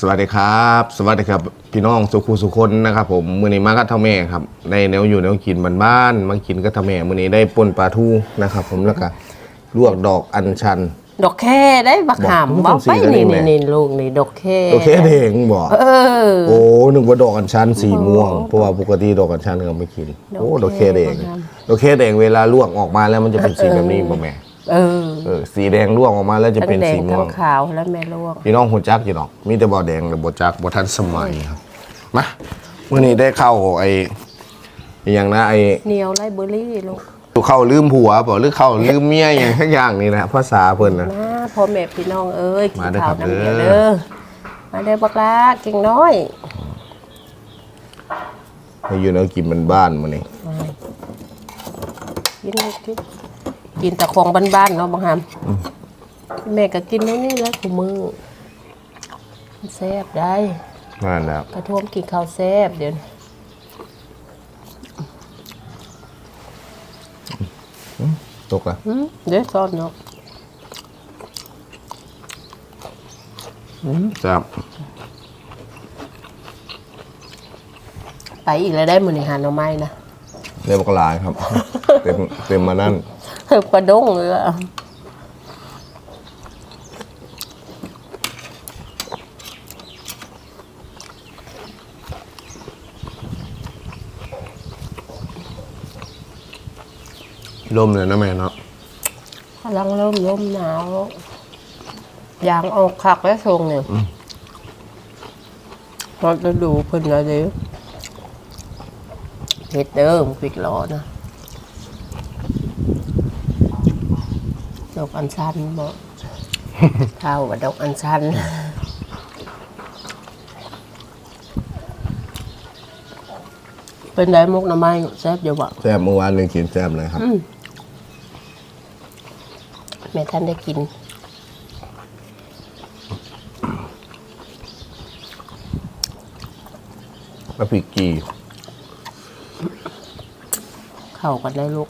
สวัสดีครับ สวัสดีครับ พี่น้องสุขุสุคนนะครับผมมือนี้มากับเท่าแม่ครับได้แนวอยู่แนวกินบ้านๆมากินกับเท่าแม่มือนี้ได้ป่นปลาทูนะครับ ผมแล้วก็ลวกดอกอัญชัน ดอกแค่ได้บักหามบอกบอกไปต้องสีนี่กันเองแหนี่ละนี่ลูกนี่ดอกแค่โอเคเด้งบอกเออโอ้นึกว่าดอกอัญชันสีม่วงเพราะว่าปกติดอกอัญชันเราไม่กินโอ้ดอกเคแดงดอกเคแดงเวลาลวกออกมาแล้วมันจะเป็นสีแบบนี้ป่ะแม่ เออเออสีแดงลวกออกมาแล้วจะทั้เป็นงแดสีงม่ทั้วงงขาวแล้วแม่ลวก พี่น้องหูจักอยู่หรอกมีแต่บ่อแดงแต่บ่จักบ่ทันสมัยครับมามื้อนี้ได้เข้าไอ้อหย่างนะไอ้เหนียวไลเบอรี่ลูกเข้าลืมผัวบ่หรือเข้าลืมเมียอย่างสักอย่างนี่นะภาษาเพิ่นนะ นะพ่อแม่พี่น้องเอ้ยกินมาเด้อข้าวครับน้ำเดียวเด้เด้อ อมาเด้อบักลาเก่งน้อยให้อยู่แนวกินบ้านๆมื้อนี้ กินลูกกิน กินแต่ของบ้านๆเนาะบางหามแม่ก็กินนี่แหล้วคู่มือมันแซ่บได้นั่นแหล้วกระท่วมกินข้าวแซ่บเดี๋ยวนี้ตกละหืมเดี๋ยวซ่อนเนาะครับไปอีกแล้วได้มือนี่หาหน่อไม้นะเรียบกลายครับ เต็มเต็มมานั่น เพิ่มกระด้งเลยอะลมเลยนะแม่เนาะกำลังเริ่มร่มหนาว ยางออกคักแล้วทรงเนี่ยเราจะดูเพิ่นแล้วเดี๋ยวเฮ็ดเดิมปิดล้อนะ ดอกอัญชันบอกเท่ากับดอกอัญชันเป็นไดมุกหน้ำไม้แซ่บอยู่บ่แซ่บเมื่อวานนึงกินแซ่บเลยครับแม่ท่านได้กินแล้วพริกกี เข้ากันได้ลูก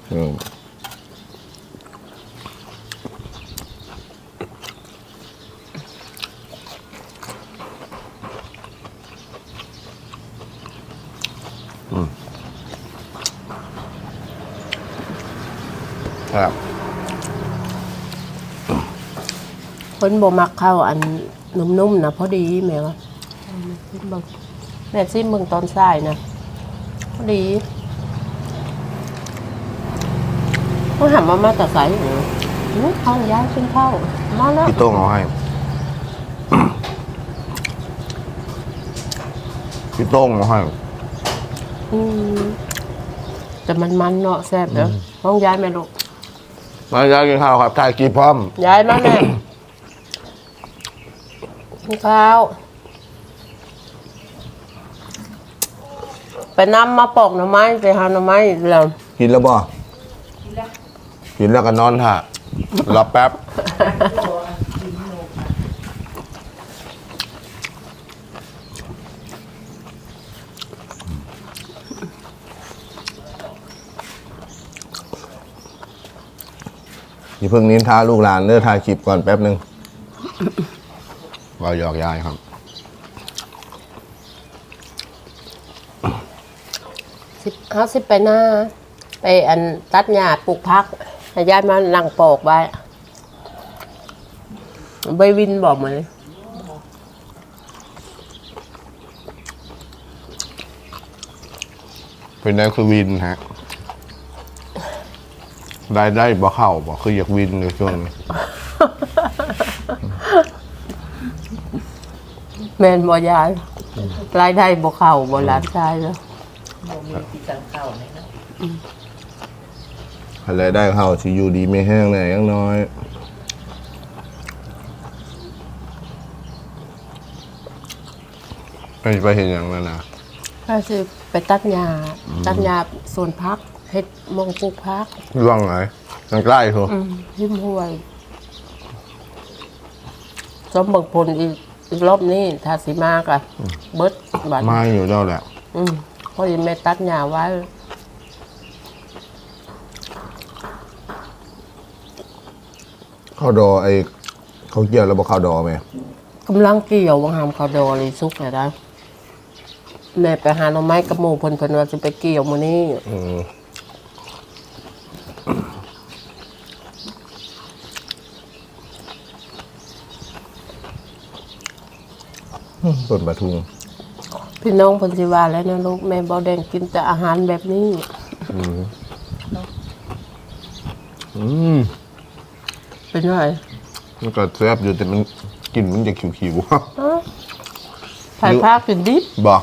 ครับคนบ่มักข้าวอันนุ่มๆนะพอดีแม่ว่าแม่ซิมเบิ่งตอนสายนะพอดีเขาถามว่ามาแต่ใสเหรออื้อข้าวย้ายขึ้นข้าวมาแล้วพี่โต้งเอาให้ พี่โต้งเอาให้ อืมแต่มันมันๆเนาะแซ่บเด้อต้องย้ายแม่ลูก มาจะกินข้าวครับถ่ายกีพร้อม ย้ายมาแม่กินข้าวไปนำมาปอกหน่อไม้ไปหาหน่อไม้แล้วกินแล้วบ่กินแล้วก็นอนท่ะรอแป๊บ อย่าเพิ่งนินทาลูกหลานเด้อถ่ายคลิปก่อนแป๊บหนึงเราหยอกยายครับ สิบห้าสิบไปหน้า ไปอันตัดหญ้าปลูกพักให้ยายมานั่งปอกไว้ใบวินบอกมาเลยเป็นได้คือวินฮะ ได้ได้บ่เข้าบ่คืออยากวินในช่วงนี้แมนบ่ยายรายได้บ่เข้าบ่หลานชายแล้วอะไรได้เข้าสิอยู่ดีไม่แห้งแน่อยังน้อยไปไปเห็นอย่างนั้นนะก็คือไปตัดหญ้าตัดหญ้าส่วนพัก เฮ็ดมองปลูกพักร่วงไหนมันใกล้ทัวอืมหิมห้วยสมบังผลอีกอีกรอบนี้ถ้าสิมากอะเบิดบัดมาอยู่เจ้าแหละอืมพอดีแม่ตัดหญ้าไว้เข้าดอไอ้เขาเกี่ยวแล้วบอกเข้าดอไหมกำลังเกี่ยววังหามเขาดอเลยซุกเลยได้แม่ไปหาหน่อไม้กับหมูเพิ่นเพิ่นว่าจะไปเกี่ยวมื้อนี้ ต้นปลาทูพี่น้องเพิ่นสิว่าแล้วนะลูกแม่บ่แดงกินแต่อาหารแบบนี้ อืมอืมเป็นไงมันก็แซ่บอยู่แต่มันกลินมันจะขิวๆฮะถ่ายภาพเป็นดิบบอก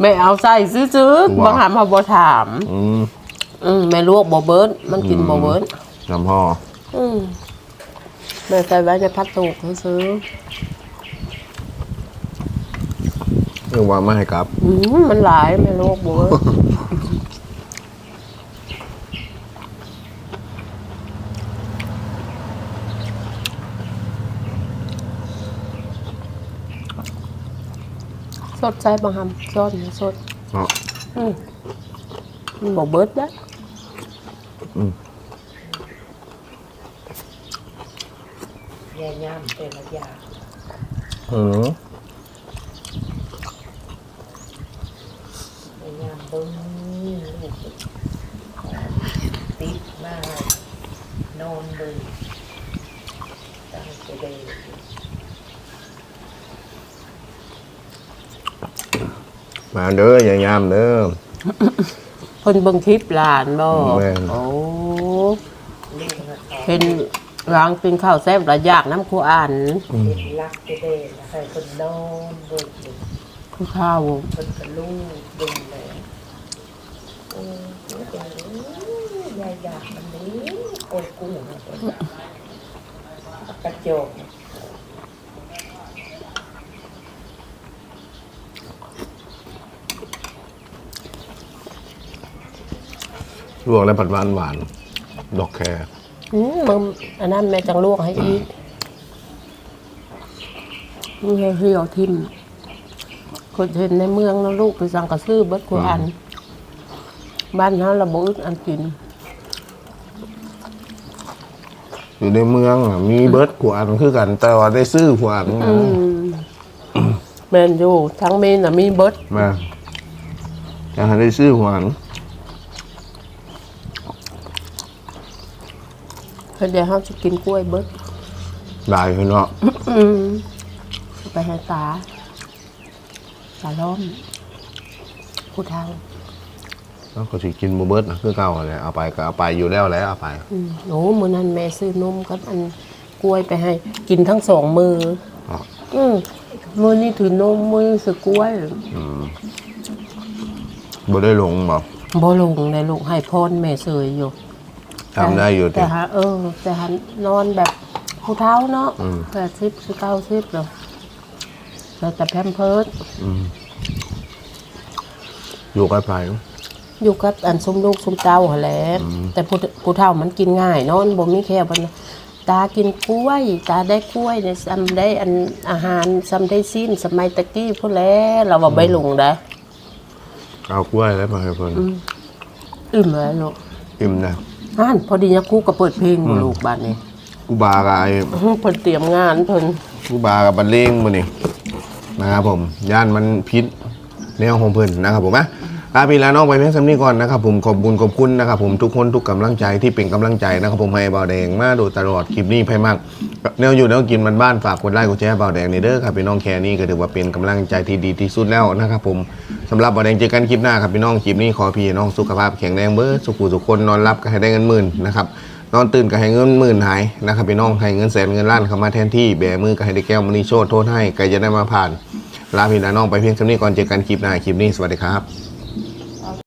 แม่เอาใส่ซื้อๆว้าวบ่ถามเฮาบ่ถาม อืมอืมแม่ลวกบ่เบิดมันกินบ่เบิดน้ำห่ออืมแม่ใส่ไว้ในพัดตุกซื้อ เรื่องว่าไม่ให้กลับๆอืมมันหลายแม่ลวกบ่เบิดสดใจบ่หำซ้อนสดเนาะอืมมันบ่เบิดนะแย่ย่ำเป็นละอย่างอืม แย่ย่ำเบิ้งลูกติดมาก นอนเลยตั้งแต่เด็กมาเด้ออย่ายามเด้อ เพิ่นเบิ่งคลิปหลานบ่แม่น โอ้เล่นมาต่อเห็นร้างกินข้าวแซ่บระยากน้ำครูอ่านเล่นรักแต่เด็กใครคนนอนเบิกอยู่คือข้าวคนกับลูกดึงเลยโอ้ยยายยายอยากมันนี้ โอ้ยกุ้งนะตัวนี้กระจกลวกแล้วผัดหวานหวานๆดอกแครอืมมึงอันนั้นแม่จังลวกให้อีกนี่ให้เหี่ยวทิมคนเห็นในเมืองแล้วลูกไปสั่งกระซื้อเบิดครูอ่านบ้านนั้นระบบอันกิน อยู่ในเมืองอะมีเบิร์ดขวานคือกัน แต่ว่าได้ซื้อขวานอืมแมนอยู่ทั้งมีน่ะมีเบิดมาจะหาได้ซื้อขวานเพิ่นเดี๋ยวเฮาจะกินกล้วยเบิดได้คือเนาะอืมไปให้ตาตาล้อมผู้เฒ่า แล้วก็สิกินบ่เบิร์ดนะคือเก่าเลยเอาไปก็เอาไปอยู่แล้วแหล้วเอาไป อืมโอ้มื้อนั้นแม่ซื้อนมกับอันกล้วยไปให้ กินทั้งสองมืออ๋ออืมมือนี่ถือนมมือซื้อกล้วยบ่ได้ลงบ่บ่ลงเลยลูกให้พรแม่เสยอยู่ทำได้อยู่แต่ แต่หาเออ แต่หานอนแบบผู้เฒ่าเนาะอืม แปดสิบสิบเก้าสิบแล้วแล้วแต่แพมเพิร์ดอยู่กับไผ อยู่กับอันสมลูกสมเต้าหั่นแหละแต่ผู้ผู้เฒ่ามันกินง่ายเนาะมันบ่มีแค่วันตากินกล้วย ตาได้กล้วยเนี่ยซ้ำได้อันอาหารซ้ำได้สิ้นสมัยตะกี้พุ่นแหล้วเราว่าใบหลงได้เอากล้วยแล้วมาให้เพิ่นอิ่มแล้วลูกอิ่มนะอ่านพอดีนะครูก็เปิดเพลงบ่ลูกบ้านนี้กูบากับไอ้อื้อหือเพิ่นเตรียมงานเพิ่นกูบากับบันเลงมื้อนี้นะครับผมย่านมันพิษแนวของเพิ่นนะครับผมนะ ลาพี่ลาน้องไปเพียงสำนี้ก่อนนะครับผมขอบคุณขอบคุณนะครับผมทุกคนทุกกำลังใจที่เป็นกำลังใจนะครับผมให้เบาแดงมาโดยตลอดคลิปนี้ไพ่มากแนวอยู่แนวกินมันบ้านฝากกดไลค์กดแชร์เบาแดงในเด้อครับพี่น้องแค่นี้ก็ถือว่าเป็นกำลังใจที่ดีที่สุดแล้วนะครับผมสำหรับเบาแดงเจอกันคลิปหน้าครับพี่น้องคลิปนี้ขอพี่น้องสุขภาพแข็งแรงเบ้อสุขุสุขคนนอนรับก็ให้ได้เงินหมื่นนะครับนอนตื่นก็ให้เงินหมื่นหายนะครับพี่น้องให้เงินแสนเงินล้านเข้ามาแทนที่แบมือก็ให้ได้แก้วมณีโชดโทษให้ก็จะได้มาผ่านลาพี่น้องไปเพียงเท่านี้ก่อนเจอกันคลิปหน้าคลิปนี้สวัสดีครับ